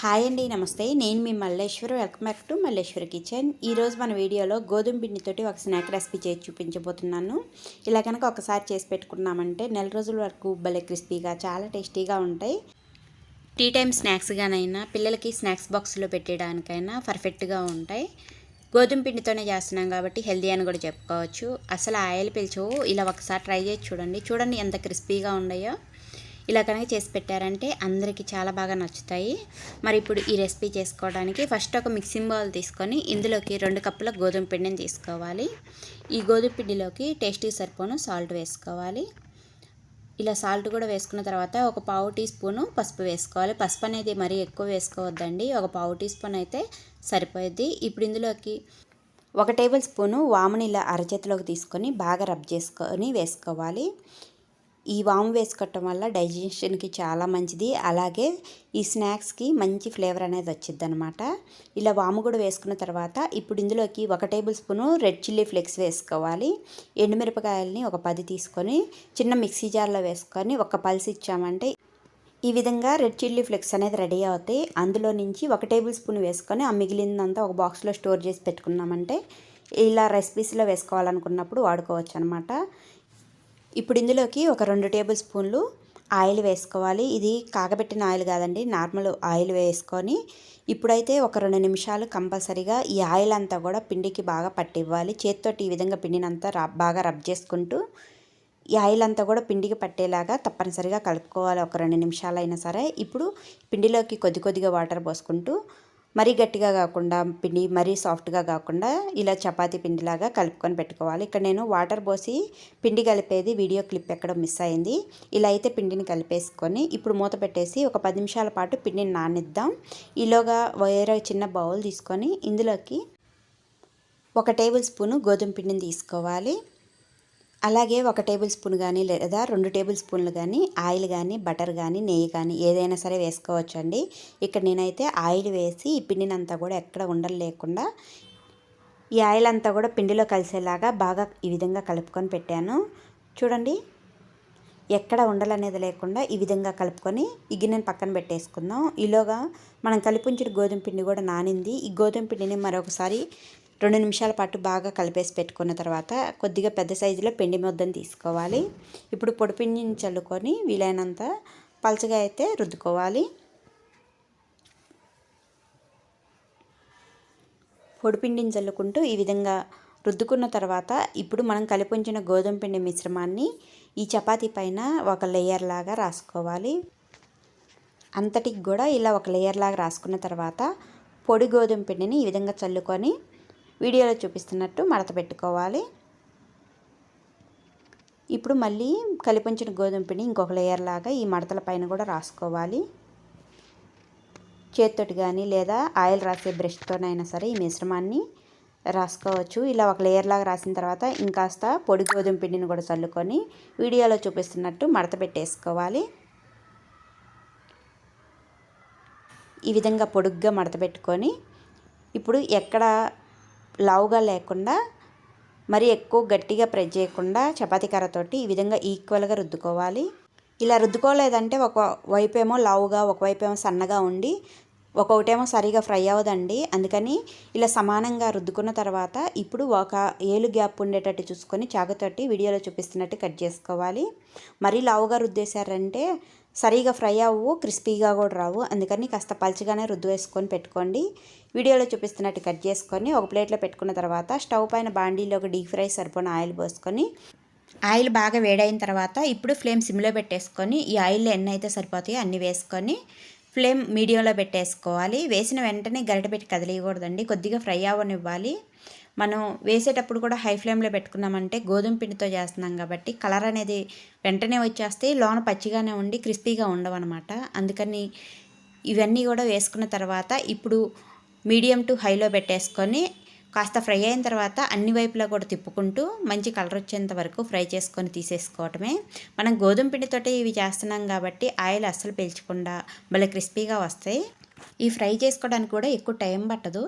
Hi అండి నమస్తే. నేను మీ Malleshwar. Welcome back to Malleshwar kitchen. ఈరోజు మన వీడియోలో గోధుమ పిండితోటి ఒక స్నాక్ రెసిపీ చేసి చూపించబోతున్నాను. ఇలా కనుక ఒకసారి చేసి పెట్టుకున్నామంటే నెల రోజుల వరకు భలే క్రిస్పీగా చాలా టేస్టీగా ఉంటాయి. టీ టైం స్నాక్స్గానైనా పిల్లలకి స్నాక్స్ బాక్స్లో పెట్టడానికైనా పర్ఫెక్ట్గా ఉంటాయి. గోధుమ పిండితోనే చేస్తున్నాం కాబట్టి హెల్దీ అని కూడా చెప్పుకోవచ్చు. అసలు ఆయిల్ పిలిచవు. ఇలా ఒకసారి ట్రై చేసి చూడండి. చూడండి ఎంత క్రిస్పీగా ఉన్నాయో. ఇలా కనుక చేసి పెట్టారంటే అందరికీ చాలా బాగా నచ్చుతాయి. మరి ఇప్పుడు ఈ రెసిపీ చేసుకోవడానికి ఫస్ట్ ఒక మిక్సింగ్ బౌల్ తీసుకొని ఇందులోకి రెండు కప్పుల గోధుమ పిండిని తీసుకోవాలి. ఈ గోధుమ పిండిలోకి టేస్టీ సరిపోను సాల్ట్ వేసుకోవాలి. ఇలా సాల్ట్ కూడా వేసుకున్న తర్వాత ఒక పావు టీ స్పూను పసుపు వేసుకోవాలి. పసుపు అనేది మరీ ఎక్కువ వేసుకోవద్దండి. ఒక పావు టీ స్పూన్ అయితే సరిపోద్ది ఇప్పుడు ఇందులోకి ఒక టేబుల్ స్పూను వాముని ఇలా అరచేతిలోకి తీసుకొని బాగా రబ్ చేసుకొని వేసుకోవాలి. ఈ వాము వేసుకోవటం వల్ల డైజెషన్కి చాలా మంచిది. అలాగే ఈ స్నాక్స్కి మంచి ఫ్లేవర్ అనేది వచ్చింది అనమాట ఇలా వాము కూడా వేసుకున్న తర్వాత ఇప్పుడు ఇందులోకి ఒక tablespoon red chilli flakes వేసుకోవాలి. ఎండుమిరపకాయలని ఒక పది తీసుకొని చిన్న మిక్సీ జార్లో వేసుకొని ఒక పల్స్ ఇచ్చామంటే ఈ విధంగా రెడ్ చిల్లీ ఫ్లేక్స్ అనేది రెడీ అవుతాయి. అందులో నుంచి ఒక టేబుల్ స్పూన్ వేసుకొని ఆ మిగిలిందంతా ఒక బాక్స్లో స్టోర్ చేసి పెట్టుకున్నామంటే ఇలా రెసిపీస్లో వేసుకోవాలనుకున్నప్పుడు వాడుకోవచ్చు అనమాట ఇప్పుడు ఇందులోకి ఒక రెండు టేబుల్ స్పూన్లు ఆయిల్ వేసుకోవాలి. ఇది కాగబెట్టిన ఆయిల్ కాదండి నార్మల్ ఆయిల్ వేసుకొని ఇప్పుడైతే ఒక రెండు నిమిషాలు కంపల్సరీగా ఈ ఆయిల్ అంతా కూడా పిండికి బాగా పట్టివ్వాలి. చేతితోటి ఈ విధంగా పిండినంతా బాగా రబ్ చేసుకుంటూ ఈ ఆయిల్ అంతా కూడా పిండికి పట్టేలాగా తప్పనిసరిగా కలుపుకోవాలి. ఒక రెండు నిమిషాలైనా సరే. ఇప్పుడు పిండిలోకి కొద్ది కొద్దిగా వాటర్ పోసుకుంటూ మరీ గట్టిగా కాకుండా పిండి మరీ సాఫ్ట్గా కాకుండా ఇలా చపాతీ పిండిలాగా కలుపుకొని పెట్టుకోవాలి. ఇక్కడ నేను వాటర్ పోసి పిండి కలిపేది వీడియో క్లిప్ ఎక్కడ మిస్ అయింది. ఇలా అయితే పిండిని కలిపేసుకొని ఇప్పుడు మూత పెట్టేసి ఒక పది నిమిషాల పాటు పిండిని నానిద్దాం. ఈలోగా వేరే చిన్న బౌల్ తీసుకొని ఇందులోకి ఒక టేబుల్ స్పూను గోధుమ పిండిని తీసుకోవాలి. అలాగే ఒక టేబుల్ స్పూన్ కానీ లేదా రెండు టేబుల్ స్పూన్లు కానీ ఆయిల్ కానీ బటర్ కానీ నెయ్యి కానీ ఏదైనా సరే వేసుకోవచ్చు అండి ఇక్కడ నేనైతే ఆయిల్ వేసి ఈ పిండినంతా కూడా ఎక్కడ ఉండలు లేకుండా ఈ ఆయిల్ అంతా కూడా పిండిలో కలిసేలాగా బాగా ఈ విధంగా కలుపుకొని పెట్టాను. చూడండి ఎక్కడ ఉండలనేది లేకుండా ఈ విధంగా కలుపుకొని ఈ గిన్నెను పక్కన పెట్టేసుకుందాం. ఈలోగా మనం కలిపించిన గోధుమ పిండి కూడా నానింది. ఈ గోధుమ పిండిని మరొకసారి రెండు నిమిషాల పాటు బాగా కలిపేసి పెట్టుకున్న తర్వాత కొద్దిగా పెద్ద సైజులో పిండి ముద్దను తీసుకోవాలి. ఇప్పుడు పొడి పిండిని చల్లుకొని వీలైనంత పలచగా అయితే రుద్దుకోవాలి. పొడిపిండిని చల్లుకుంటూ ఈ విధంగా రుద్దుకున్న తర్వాత ఇప్పుడు మనం కలిపుంచిన గోధుమ పిండి మిశ్రమాన్ని ఈ చపాతీ పైన ఒక లేయర్ లాగా రాసుకోవాలి. అంతటికి కూడా ఇలా ఒక లేయర్ లాగా రాసుకున్న తర్వాత పొడి గోధుమ పిండిని ఈ విధంగా చల్లుకొని వీడియోలో చూపిస్తున్నట్టు మడత పెట్టుకోవాలి. ఇప్పుడు మళ్ళీ కలిపించిన గోధుమ పిండి ఇంకొక లేయర్ లాగా ఈ మడతల పైన కూడా రాసుకోవాలి. చేత్తోటి కానీ లేదా ఆయిల్ రాసే బ్రష్తోనైనా సరే ఈ మిశ్రమాన్ని రాసుకోవచ్చు. ఇలా ఒక లేయర్ లాగా రాసిన తర్వాత ఇంకాస్త పొడి గోధుమ పిండిని కూడా చల్లుకొని వీడియోలో చూపిస్తున్నట్టు మడత పెట్టేసుకోవాలి. ఈ విధంగా పొడుగ్గా మడత పెట్టుకొని ఇప్పుడు ఎక్కడ లావుగా లేకుండా మరి ఎక్కువ గట్టిగా ప్రెస్ చేయకుండా చపాతీ కర్రతోటి ఈ విధంగా ఈక్వల్గా రుద్దుకోవాలి. ఇలా రుద్దుకోలేదంటే ఒక వైపేమో లావుగా ఒకవైపేమో సన్నగా ఉండి ఒక్కొక్కటేమో సరిగా ఫ్రై అవ్వదండి. అందుకని ఇలా సమానంగా రుద్దుకున్న తర్వాత ఇప్పుడు ఒక ఏలు గ్యాప్ ఉండేటట్టు చూసుకొని చాకుతోటి వీడియోలో చూపిస్తున్నట్టు కట్ చేసుకోవాలి. మరీ లావుగా రుద్దేశారంటే సరిగా ఫ్రై అవ్వు క్రిస్పీగా కూడా రావు. అందుకని కాస్త పలుచగానే రుద్దు వేసుకొని పెట్టుకోండి. వీడియోలో చూపిస్తున్నట్టు కట్ చేసుకొని ఒక ప్లేట్లో పెట్టుకున్న తర్వాత స్టవ్ పైన బాండీలో ఒక డీప్ ఫ్రై సరిపోయిన ఆయిల్ పోసుకొని ఆయిల్ బాగా వేడైన తర్వాత ఇప్పుడు ఫ్లేమ్ సిమ్లో పెట్టేసుకొని ఈ ఆయిల్ ఎన్ని అయితే సరిపోతాయో అన్నీ వేసుకొని ఫ్లేమ్ మీడియంలో పెట్టేసుకోవాలి. వేసిన వెంటనే గరిట పెట్టి కదిలియకూడదండి. కొద్దిగా ఫ్రై అవ్వనివ్వాలి. మనం వేసేటప్పుడు కూడా హై ఫ్లేమ్లో పెట్టుకున్నామంటే గోధుమ పిండితో చేస్తున్నాం కాబట్టి కలర్ అనేది వెంటనే వచ్చేస్తే లోన పచ్చిగానే ఉండి క్రిస్పీగా ఉండవన్నమాట. అందుకని ఇవన్నీ కూడా వేసుకున్న తర్వాత ఇప్పుడు మీడియం టు హైలో పెట్టేసుకొని కాస్త ఫ్రై అయిన తర్వాత అన్ని వైపులా కూడా తిప్పుకుంటూ మంచి కలర్ వచ్చేంత వరకు ఫ్రై చేసుకొని తీసేసుకోవటమే. మనం గోధుమ పిండితోటి ఇవి చేస్తున్నాం కాబట్టి ఆయిల్ అస్సలు పీల్చకుండా భలే క్రిస్పీగా వస్తాయి. ఈ ఫ్రై చేసుకోవడానికి కూడా ఎక్కువ టైం పట్టదు.